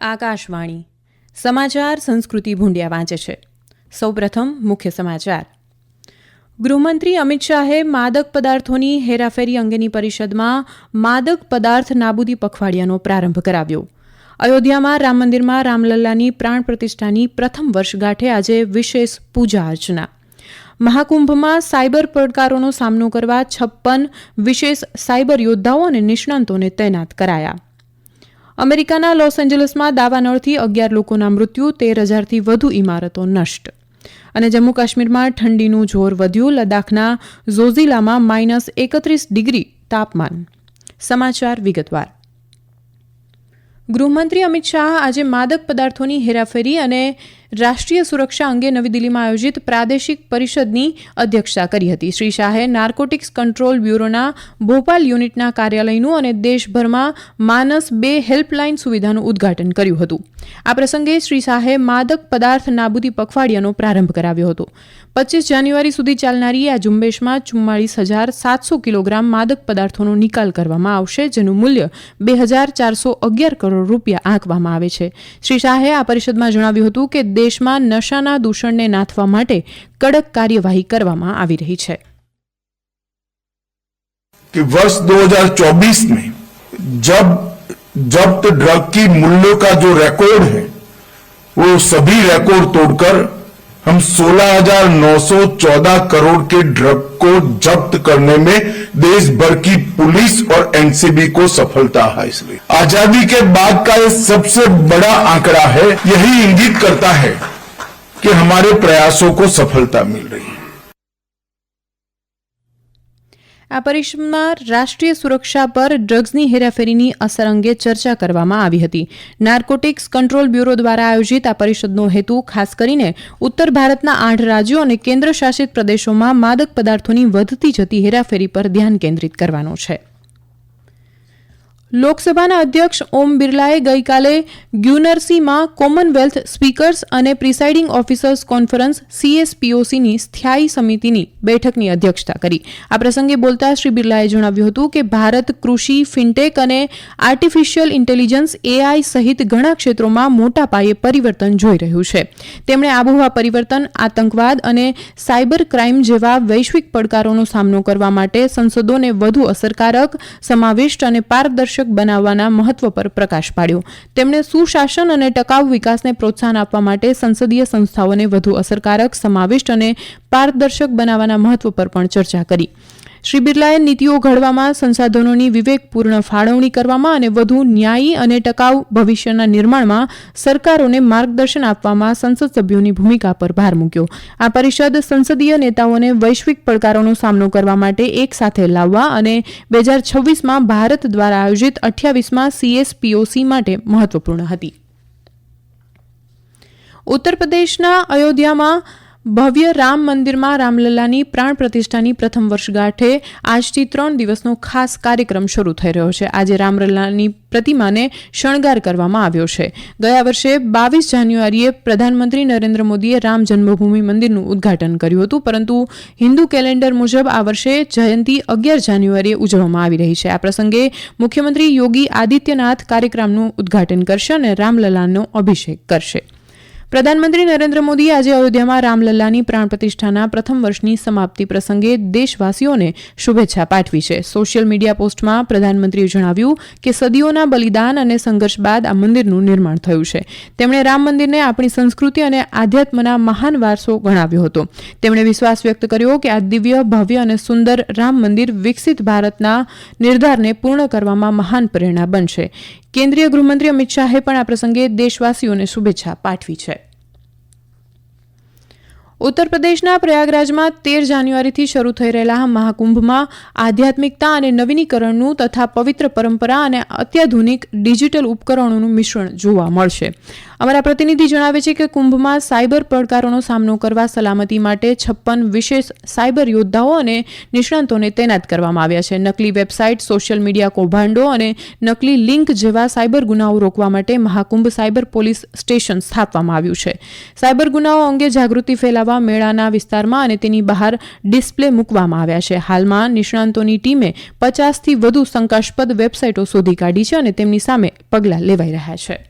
આકાશવાણી. સમાચાર સંસ્કૃતિ ભૂંડિયા વાંચે છે. સૌપ્રથમ મુખ્ય સમાચાર. ગૃહમંત્રી અમિત શાહે માદક પદાર્થોની હેરાફેરી અંગેની પરિષદમાં માદક પદાર્થ નાબૂદી પખવાડિયાનો પ્રારંભ કરાવ્યો. અયોધ્યામાં રામ મંદિરમાં રામલલ્લાની પ્રાણ પ્રતિષ્ઠાની પ્રથમ વર્ષગાંઠે આજે વિશેષ પૂજા અર્ચના. મહાકુંભમાં સાયબર પડકારોનો સામનો કરવા છપ્પન વિશેષ સાયબર યોદ્ધાઓ અને નિષ્ણાંતોને તૈનાત કરાયા. અમેરિકાના લોસ એન્જલસમાં દાવાનળથી અગિયાર લોકોના મૃત્યુ તેર હજારથી વધુ ઇમારતો નષ્ટ. અને જમ્મુ કાશ્મીરમાં ઠંડીનું જોર વધ્યું, લદ્દાખના ઝોઝિલામાં માઇનસ એકત્રીસ ડિગ્રી તાપમાન. સમાચાર વિગતવાર. ગૃહમંત્રી અમિત શાહ આજે માદક પદાર્થોની હેરાફેરી અને રાષ્ટ્રીય સુરક્ષા અંગે નવી દિલ્હીમાં આયોજિત પ્રાદેશિક પરિષદની અધ્યક્ષતા કરી હતી. શ્રી શાહે નાર્કોટિક્સ કંટ્રોલ બ્યુરોના ભોપાલ યુનિટના કાર્યાલયનું અને દેશભરમાં માનસ બે હેલ્પલાઇન સુવિધાનું ઉદ્ઘાટન કર્યું હતું. આ પ્રસંગે શ્રી શાહે માદક પદાર્થ નાબૂદી પખવાડિયાનો પ્રારંભ કરાવ્યો હતો પચીસ જાન્યુઆરી સુધી ચાલનારી આ ઝુંબેશમાં ચુમ્માળીસ હજાર સાતસો કિલોગ્રામ માદક પદાર્થોનો નિકાલ કરવામાં આવશે જેનું મૂલ્ય બે હજાર ચારસો અગિયાર કરોડ રૂપિયા આંકવામાં આવે છે શ્રી શાહે આ પરિષદમાં જણાવ્યું હતું કે દેશમાં નશાના દૂષણને નાથવા માટે કડક કાર્યવાહી કરવામાં આવી રહી છે कि वर्ष 2024 में जब जब्त ड्रग की मूल्यों का जो रिकॉर्ड है वो सभी रिकॉर्ड तोड़कर हम 16,914 करोड़ के ड्रग को जब्त करने में देश भर की पुलिस और एनसीबी को सफलता है इसलिए। आज़ादी के बाद का ये सबसे बड़ा आंकड़ा है यही इंगित करता है कि हमारे प्रयासों को सफलता मिल रही है। આ પરિષદમાં રાષ્ટ્રીય સુરક્ષા પર ડ્રગ્સની હેરાફેરીની અસર અંગે ચર્ચા કરવામાં આવી હતી. નાર્કોટિક્સ કંટ્રોલ બ્યુરો દ્વારા આયોજિત આ પરિષદનો હેતુ ખાસ કરીને ઉત્તર ભારતના આઠ રાજ્યો અને કેન્દ્ર શાસિત પ્રદેશોમાં માદક પદાર્થોની વધતી જતી હેરાફેરી પર ધ્યાન કેન્દ્રિત કરવાનો છે. લોકસભાના અધ્યક્ષ ઓમ બિરલાએ ગઈકાલે ગ્યુનર્સીમાં કોમનવેલ્થ સ્પીકર્સ અને પ્રિસાઇડિંગ ઓફિસર્સ કોન્ફરન્સ સીએસપીઓસીની સ્થાયી સમિતિની બેઠકની અધ્યક્ષતા કરી. આ પ્રસંગે બોલતા શ્રી બિરલાએ જણાવ્યું હતું કે ભારત કૃષિ, ફિનટેક અને આર્ટિફિશિયલ ઇન્ટેલિજન્સ એઆઈ સહિત ઘણા ક્ષેત્રોમાં મોટા પાયે પરિવર્તન જોઈ રહ્યું છે. તેમણે આબોહવા પરિવર્તન, આતંકવાદ અને સાયબર ક્રાઇમ જેવા વૈશ્વિક પડકારોનો સામનો કરવા માટે સંસદોને વધુ અસરકારક, સમાવિષ્ટ અને પારદર્શક બનાવવાના મહત્વ પર પ્રકાશ પાડ્યો. તેમણે સુશાસન અને ટકાઉ વિકાસને પ્રોત્સાહન આપવા માટે સંસદીય સંસ્થાઓને વધુ અસરકારક, સમાવિષ્ટ અને પારદર્શક બનાવવાના મહત્વ પર પણ ચર્ચા કરી. શ્રી બિરલાએ નીતિઓ ઘડવામાં, સંસાધનોની વિવેકપૂર્ણ ફાળવણી કરવામાં અને વધુ ન્યાયી અને ટકાઉ ભવિષ્યના નિર્માણમાં સરકારોને માર્ગદર્શન આપવામાં સંસદ સભ્યોની ભૂમિકા પર ભાર મૂક્યો. આ પરિષદ સંસદીય નેતાઓને વૈશ્વિક પડકારોનો સામનો કરવા માટે એક સાથે લાવવા અને બે હજાર છવ્વીસમાં ભારત દ્વારા આયોજિત અઠ્યાવીસમાં સીએસપીઓસી માટે મહત્વપૂર્ણ હતી. ઉત્તર પ્રદેશના અયોધ્યામાં ભવ્ય રામ મંદિરમાં રામલલ્લાની પ્રાણ પ્રતિષ્ઠાની પ્રથમ વર્ષગાંઠે આજથી ત્રણ દિવસનો ખાસ કાર્યક્રમ શરૂ થઈ રહ્યો છે. આજે રામલલ્લાની પ્રતિમાને શણગાર કરવામાં આવ્યો છે. ગયા વર્ષે બાવીસ જાન્યુઆરીએ પ્રધાનમંત્રી નરેન્દ્ર મોદીએ રામ જન્મભૂમિ મંદિરનું ઉદ્ઘાટન કર્યું હતું, પરંતુ હિન્દુ કેલેન્ડર મુજબ આ વર્ષે જયંતિ અગિયાર જાન્યુઆરીએ ઉજવવામાં આવી રહી છે. આ પ્રસંગે મુખ્યમંત્રી યોગી આદિત્યનાથ કાર્યક્રમનું ઉદ્ઘાટન કરશે અને રામલલ્લાનો અભિષેક કરશે. પ્રધાનમંત્રી નરેન્દ્ર મોદીએ આજે અયોધ્યામાં રામલલ્લાની પ્રાણ પ્રતિષ્ઠાના પ્રથમ વર્ષની સમાપ્તિ પ્રસંગે દેશવાસીઓને શુભેચ્છા પાઠવી છે. સોશિયલ મીડિયા પોસ્ટમાં પ્રધાનમંત્રીએ જણાવ્યું કે સદીઓના બલિદાન અને સંઘર્ષ બાદ આ મંદિરનું નિર્માણ થયું છે. તેમણે રામ મંદિરને આપણી સંસ્કૃતિ અને આધ્યાત્મના મહાન વારસો ગણાવ્યો હતો. તેમણે વિશ્વાસ વ્યક્ત કર્યો કે આ દિવ્ય, ભવ્ય અને સુંદર રામ મંદિર વિકસિત ભારતના નિર્ધારને પૂર્ણ કરવામાં મહાન પ્રેરણા બનશે. કેન્દ્રીય ગૃહમંત્રી અમિત શાહે પણ આ પ્રસંગે દેશવાસીઓને શુભેચ્છા પાઠવી છે. ઉત્તર પ્રદેશના પ્રયાગરાજમાં તેર જાન્યુઆરીથી શરૂ થઈ રહેલા મહાકુંભમાં આધ્યાત્મિકતા અને નવીનીકરણનું તથા પવિત્ર પરંપરા અને અત્યાધુનિક ડિજિટલ ઉપકરણોનું મિશ્રણ જોવા મળશે. અમારા પ્રતિનિધિ જણાવે છે કે કુંભમાં સાયબર પડકારોનો સામનો કરવા સલામતી માટે છપ્પન વિશેષ સાયબર યોદ્ધાઓ અને નિષ્ણાંતોને તૈનાત કરવામાં આવ્યા છે. નકલી વેબસાઇટ, સોશિયલ મીડિયા કૌભાંડો અને નકલી લિંક જેવા સાયબર ગુનાઓ રોકવા માટે મહાકુંભ સાયબર પોલીસ સ્ટેશન સ્થાપવામાં આવ્યું છે. સાયબર ગુનાઓ અંગે જાગૃતિ ફેલાવવા મેળાના વિસ્તારમાં અને તેની બહાર ડિસ્પ્લે મૂકવામાં આવ્યા છે. હાલમાં નિષ્ણાંતોની ટીમે પચાસથી વધુ શંકાસ્પદ વેબસાઇટો શોધી કાઢી છે અને તેમની સામે પગલાં લેવાઈ રહ્યા છે.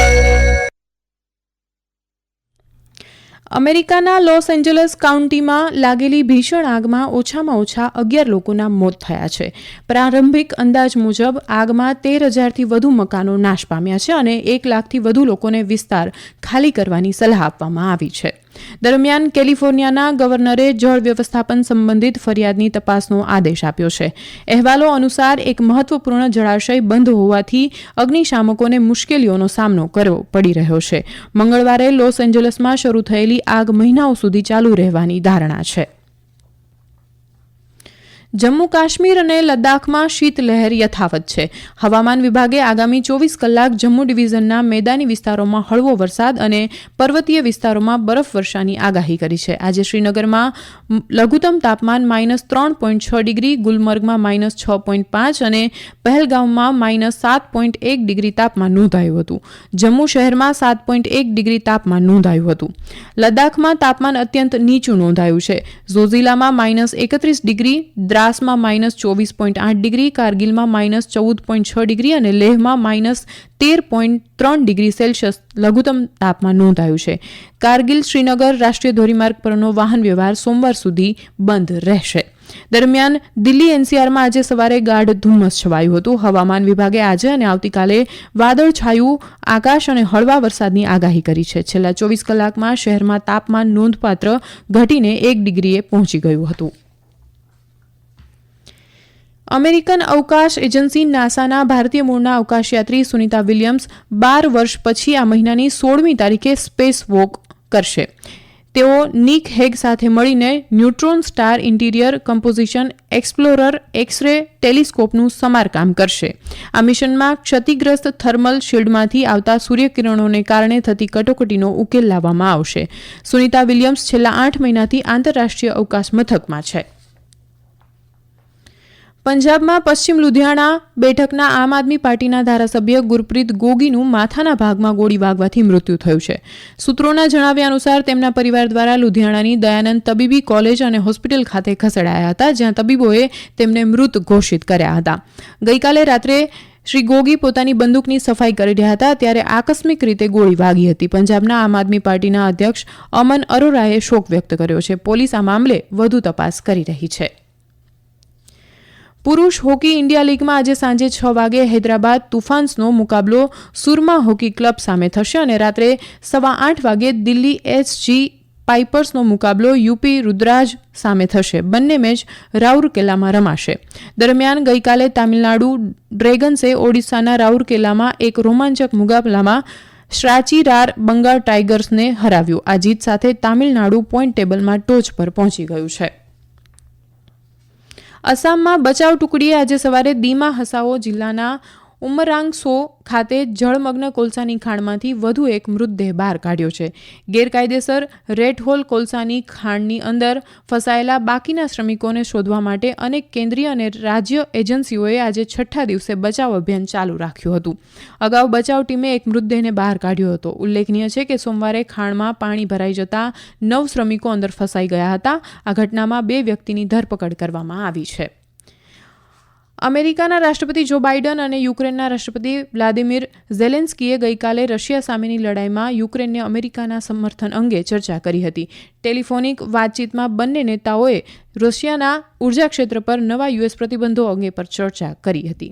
અમેરિકાના લોસ એન્જલસ કાઉન્ટીમાં લાગેલી ભીષણ આગમાં ઓછામાં ઓછા અગિયાર લોકોના મોત થયા છે. પ્રારંભિક અંદાજ મુજબ આગમાં તેર હજારથી વધુ મકાનો નાશ પામ્યા છે અને એક લાખથી વધુ લોકોને વિસ્તાર ખાલી કરવાની સલાહ આપવામાં આવી છે. દરમિયાન કેલિફોર્નિયાના ગવર્નરે જળ વ્યવસ્થાપન સંબંધિત ફરિયાદની તપાસનો આદેશ આપ્યો છે. અહેવાલો અનુસાર એક મહત્વપૂર્ણ જળાશય બંધ હોવાથી અગ્નિશામકોને મુશ્કેલીઓનો સામનો કરવો પડી રહ્યો છે. મંગળવારે લોસ એન્જલસમાં શરૂ થયેલી આગ મહિનાઓ સુધી ચાલુ રહેવાની ધારણા છે. જમ્મુ કાશ્મીર અને લદ્દાખમાં શીતલહેર યથાવત છે. હવામાન વિભાગે આગામી ચોવીસ કલાક જમ્મુ ડિવિઝનના મેદાની વિસ્તારોમાં હળવો વરસાદ અને પર્વતીય વિસ્તારોમાં બરફવર્ષાની આગાહી કરી છે. આજે શ્રીનગરમાં લઘુત્તમ તાપમાન માઇનસ ત્રણ પોઈન્ટ છ ડિગ્રી, ગુલમર્ગમાં માઇનસ છ પોઈન્ટ પાંચ અને પહેલગામમાં માઇનસ સાત પોઈન્ટ એક ડિગ્રી તાપમાન નોંધાયું હતું. જમ્મુ શહેરમાં સાત પોઈન્ટ એક ડિગ્રી તાપમાન નોંધાયું હતું. લદ્દાખમાં તાપમાન અત્યંત નીચું નોંધાયું છે. ઝોઝિલામાં માઇનસ એકત્રીસ ડિગ્રી દ્રાસમાં માઇનસ ચોવીસ પોઈન્ટ આઠ ડિગ્રી, કારગિલમાં માઇનસ ચૌદ પોઈન્ટ છ ડિગ્રી અને લેહમાં માઇનસ તેર પોઈન્ટ ત્રણ ડિગ્રી સેલ્સિયસ લઘુત્તમ તાપમાન નોંધાયું છે. કારગિલ, શ્રીનગર રાષ્ટ્રીય ધોરીમાર્ગ પરનો વાહન વ્યવહાર સોમવાર સુધી બંધ રહેશે. દરમિયાન દિલ્હી એનસીઆરમાં આજે સવારે ગાઢ ધુમ્મસ છવાયું હતું. હવામાન વિભાગે આજે અને આવતીકાલે વાદળછાયું, આકાશ અને હળવા વરસાદની આગાહી કરી છે. છેલ્લા ચોવીસ કલાકમાં શહેરમાં તાપમાન નોંધપાત્ર ઘટીને એક ડિગ્રીએ પહોંચી ગયું હતું. અમેરિકન અવકાશ એજન્સી નાસાના ભારતીય મૂળના અવકાશયાત્રી સુનિતા વિલિયમ્સ બાર વર્ષ પછી આ મહિનાની સોળમી તારીખે સ્પેસ વોક કરશે. તેઓ નિક હેગ સાથે મળીને neutron star interior composition explorer x-ray ટેલિસ્કોપનું સમારકામ કરશે. આ મિશનમાં ક્ષતિગ્રસ્ત થર્મલ શિલ્ડમાંથી આવતા સૂર્યકિરણોને કારણે થતી કટોકટીનો ઉકેલ લાવવામાં આવશે. સુનિતા વિલિયમ્સ છેલ્લા આઠ મહિનાથી આંતરરાષ્ટ્રીય અવકાશ મથકમાં છે. પંજાબમાં પશ્ચિમ લુધિયાણા બેઠકના આમ આદમી પાર્ટીના ધારાસભ્ય ગુરપ્રીત ગોગીનું માથાના ભાગમાં ગોળી વાગવાથી મૃત્યુ થયું છે. સૂત્રોના જણાવ્યા અનુસાર તેમના પરિવાર દ્વારા લુધિયાણાની દયાનંદ તબીબી કોલેજ અને હોસ્પિટલ ખાતે ખસેડાયા હતા, જ્યાં તબીબોએ તેમને મૃત ઘોષિત કર્યા હતા. ગઈકાલે રાત્રે શ્રી ગોગી પોતાની બંદૂકની સફાઈ કરી રહ્યા હતા, ત્યારે આકસ્મિક રીતે ગોળી વાગી હતી. પંજાબના આમ આદમી પાર્ટીના અધ્યક્ષ અમન અરોરાએ શોક વ્યક્ત કર્યો છે. પોલીસ આ મામલે વધુ તપાસ કરી રહી છે. પુરુષ હોકી ઇન્ડિયા લીગમાં આજે સાંજે છ વાગે હૈદરાબાદ તુફાન્સનો મુકાબલો સુરમા હોકી ક્લબ સામે થશે અને રાત્રે સવા આઠ વાગે દિલ્હી એસજી પાઇપર્સનો મુકાબલો યુપી રુદ્રાજ સામે થશે. બંને મેચ રાઉરકેલામાં રમાશે. દરમિયાન ગઈકાલે તામિલનાડુ ડ્રેગન્સે ઓડિશાના રાઉરકેલામાં એક રોમાંચક મુકાબલામાં શ્રાચીરાર બંગાળ ટાઇગર્સને હરાવ્યું. આ જીત સાથે તામિલનાડુ પોઈન્ટ ટેબલમાં ટોચ પર પહોંચી ગયું છે. અસામમાં બચાવ ટુકડીએ આજે સવારે દીમા હસાઓ જિલ્લાના ઉમરાંગસો ખાતે જળમગ્ન કોલસાની ખાણમાંથી વધુ એક મૃતદેહ બહાર કાઢ્યો છે. ગેરકાયદેસર રેડ હોલ કોલસાની ખાણની અંદર ફસાયેલા બાકીના શ્રમિકોને શોધવા માટે અનેક કેન્દ્રીય અને રાજ્ય એજન્સીઓએ આજે છઠ્ઠા દિવસે બચાવ અભિયાન ચાલુ રાખ્યું હતું. અગાઉ બચાવ ટીમે એક મૃતદેહને બહાર કાઢ્યો હતો. ઉલ્લેખનીય છે કે સોમવારે ખાણમાં પાણી ભરાઈ જતા નવ શ્રમિકો અંદર ફસાઈ ગયા હતા. આ ઘટનામાં બે વ્યક્તિની ધરપકડ કરવામાં આવી છે. અમેરિકાના રાષ્ટ્રપતિ જો બાઇડન અને યુક્રેનના રાષ્ટ્રપતિ વ્લાદિમીર ઝેલેન્સ્કીએ ગઈકાલે રશિયા સામેની લડાઈમાં યુક્રેનને અમેરિકાના સમર્થન અંગે ચર્ચા કરી હતી. ટેલિફોનિક વાતચીતમાં બંને નેતાઓએ રશિયાના ઊર્જા ક્ષેત્ર પર નવા યુએસ પ્રતિબંધો અંગે પર ચર્ચા કરી હતી.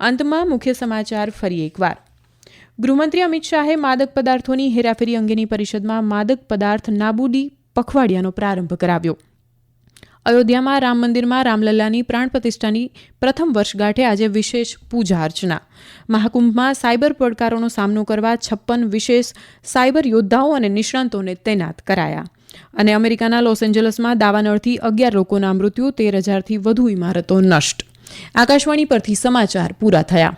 અંતમાં મુખ્ય સમાચાર ફરી એકવાર. ગૃહમંત્રી અમિત શાહે માદક પદાર્થોની હેરાફેરી અંગેની પરિષદમાં માદક પદાર્થ નાબૂદી પખવાડિયાનો પ્રારંભ કરાવ્યો. અયોધ્યામાં રામ મંદિરમાં રામલલ્લાની પ્રાણ પ્રતિષ્ઠાની પ્રથમ વર્ષગાંઠે આજે વિશેષ પૂજા અર્ચના. મહાકુંભમાં સાયબર પડકારોનો સામનો કરવા છપ્પન વિશેષ સાયબર યોદ્ધાઓ અને નિષ્ણાંતોને તૈનાત કરાયા. અને અમેરિકાના લોસ એન્જલસમાં દાવાનળથી અગિયાર લોકોના મૃત્યુ, તેર હજારથી વધુ ઇમારતો નષ્ટ. આકાશવાણી પરથી સમાચાર પૂરા થયા.